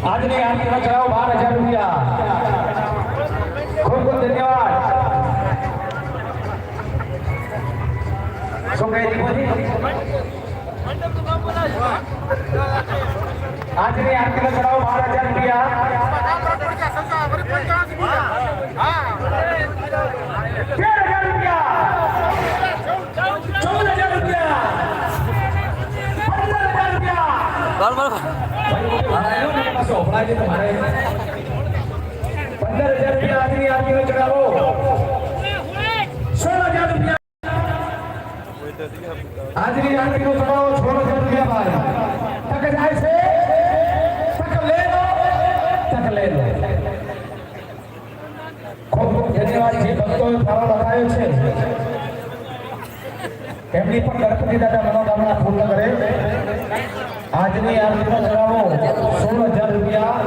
આજની આરતીનો ચડાવો બાર હજાર રૂપિયા ખૂબ ખૂબ ધન્યવાદ શું કહે દીપોજી આજની આરતીનો ચડાવો બાર હજાર રૂપિયા તેર હજાર રૂપિયા ચૌદ હજાર રૂપિયા પંદર પંદર હજાર રૂપિયા આજની આરતીનો ચડાવો. સોળ હજાર રૂપિયા. આજની ચડાવો ખૂબ ખૂબ ધન્યવાદ જે ભક્તોએ ફાળો લખાયો છે. એમની પણ ગણપતિ દાદા મનોકામના પૂર્ણ કરે. આજની આરતીનો ચડાવો સોળ હજાર રૂપિયા?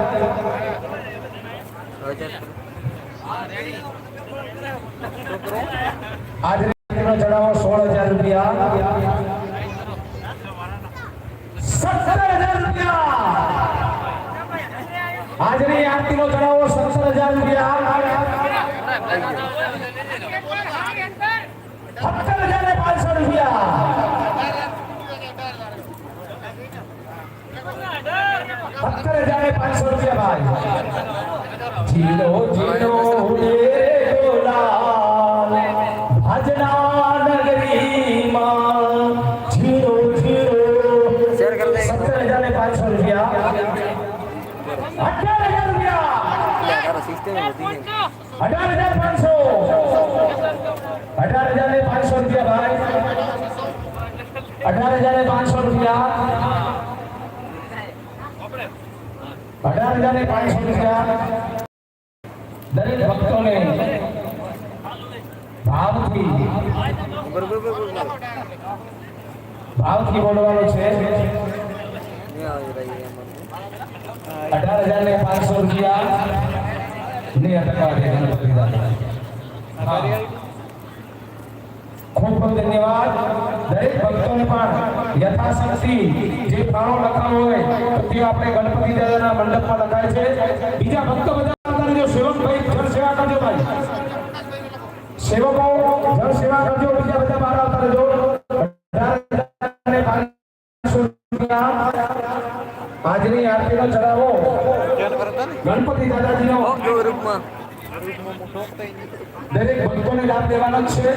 આજની આરતીનો ચડાવો સોળ હજાર રૂપિયા. સત્તર હજાર રૂપિયા. આજની આરતીનો ચડાવો સત્તર હજાર રૂપિયા. સત્તર હજાર ને પાંચસો રૂપિયા સત્તર હજાર ને પાંચસો રૂપિયા ભાઈ જીલો જીલો રે ગોલાલ ભજના નગરીમાં જીલો જીલો શેર કર દે. સત્તર હજાર ને પાંચસો રૂપિયા અઠાર હજાર રૂપિયા. તારો સિસ્ટમ વધી ગયો અઢાર હજાર પાંચસો. અઢાર હજાર ને પાંચસો રૂપિયા ભાઈ. અઢાર હજાર ને પાંચસો રૂપિયા. અઢાર હજાર ને પાંચસો રૂપિયા દરેક ભક્તોને ભાવથી ભાવથી બોલવાનો છે. અઢાર હજાર ને પાંચસો રૂપિયા. ને અટકાવે ગણપતિ દાદા. ખૂબ ખૂબ ધન્યવાદ. દરેક ભક્તોને પણ યથાશક્તિ જે ફાળો લખાવો હોય તો તે આપણે ગણપતિ દાદાના મંડપમાં લખાય છે. બીજા ભક્તો બધા રહેજો. સેવકભાઈ જળ કરજો કરજો. આજની આરતીનો ચડાવો ગણપતિ ભક્તોને લાભ દેવાનો છે.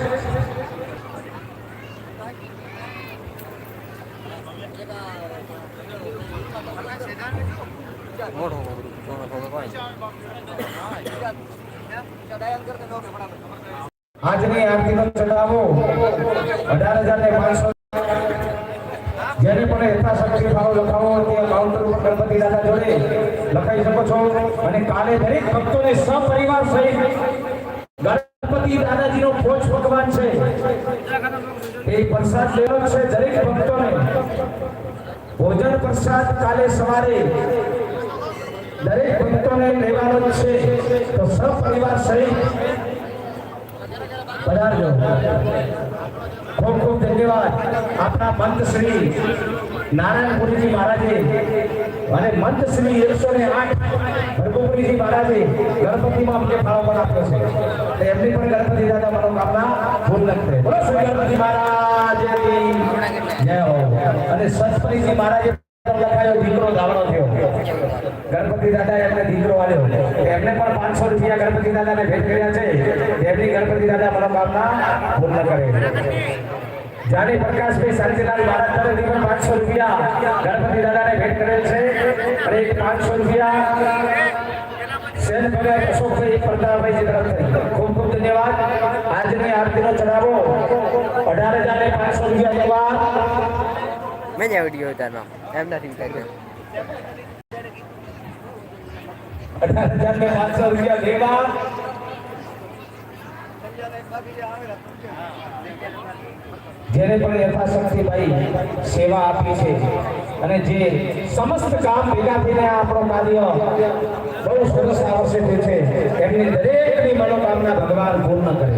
મોટો આજની આરતીનો ચડાવો અઢાર હજાર ને પાંચસો. જેને પણ યથાશક્તિ ભાવ લખાવો, તે કાઉન્ટર ઉપર ગણપતિ દાદા જોડે લખાઈ શકો છો. અને કાલે દરેક ભક્તોને સપરિવાર સહિત ગણપતિ દાદાજીનો ભોજ ભગવાન છે. એ પ્રસાદ લેવો છે દરેક ભક્તોને. ભોજન પ્રસાદ કાલે સવારે દરેક ભક્તોને લેવાનો છે. તો સપરિવાર સહિત પધારજો. ખૂબ ખૂબ ધન્યવાદ. આપણા મંત શ્રી નારાયણપુરીજી મહારાજે અને મંત શ્રી એકસો ને આઠ ભરગોપુરીજી મહારાજે ગણપતિમાં અમને ફાળો પણ આપ્યો છે. એમની પણ ગણપતિ દાદા મનોકામના પૂર્ણ કરે બોલો શ્રી ગણપતિ મહારાજ. જય હો દીકરો ગાવડો થયો. ગણપતિ દાદા એમને દીકરો આવ્યો એમને પણ પાંચસો રૂપિયા ગણપતિ દાદાને ભેટ કર્યા છે. એમની ગણપતિ દાદા મનોકામના પૂર્ણ કરે પ્રકાશભાઈ સારજીલાલ મહારાજ તરફથી પાંચસો રૂપિયા ગણપતિ દાદાને ભેટ કરેલ છે. અને પાંચસો રૂપિયા સેન ભગત અશોકભાઈ પ્રતાપભાઈ તરફથી. ખૂબ ખૂબ ધન્યવાદ. આજની આરતીનો ચડાવો અઢાર હજાર ને પાંચસો રૂપિયા જવા મેં જ વીડિયો ઉતારનો. એમ નથી ઉતાર્યો અઢાર હજાર ને પાંચસો રૂપિયા દેવા જેને પણ યથાશક્તિ ભાઈ સેવા આપી છે અને જે સમસ્ત કામ ભેગા થઈને આપણો કાર્ય બહુ સરસ આવશે છે એમની દરેકની મનોકામના ભગવાન પૂર્ણ કરે.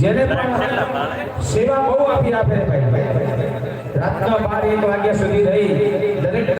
જેને પણ સેવા બહુ આપી આપે રાતના બાર એક વાગ્યા સુધી રહી. દરેક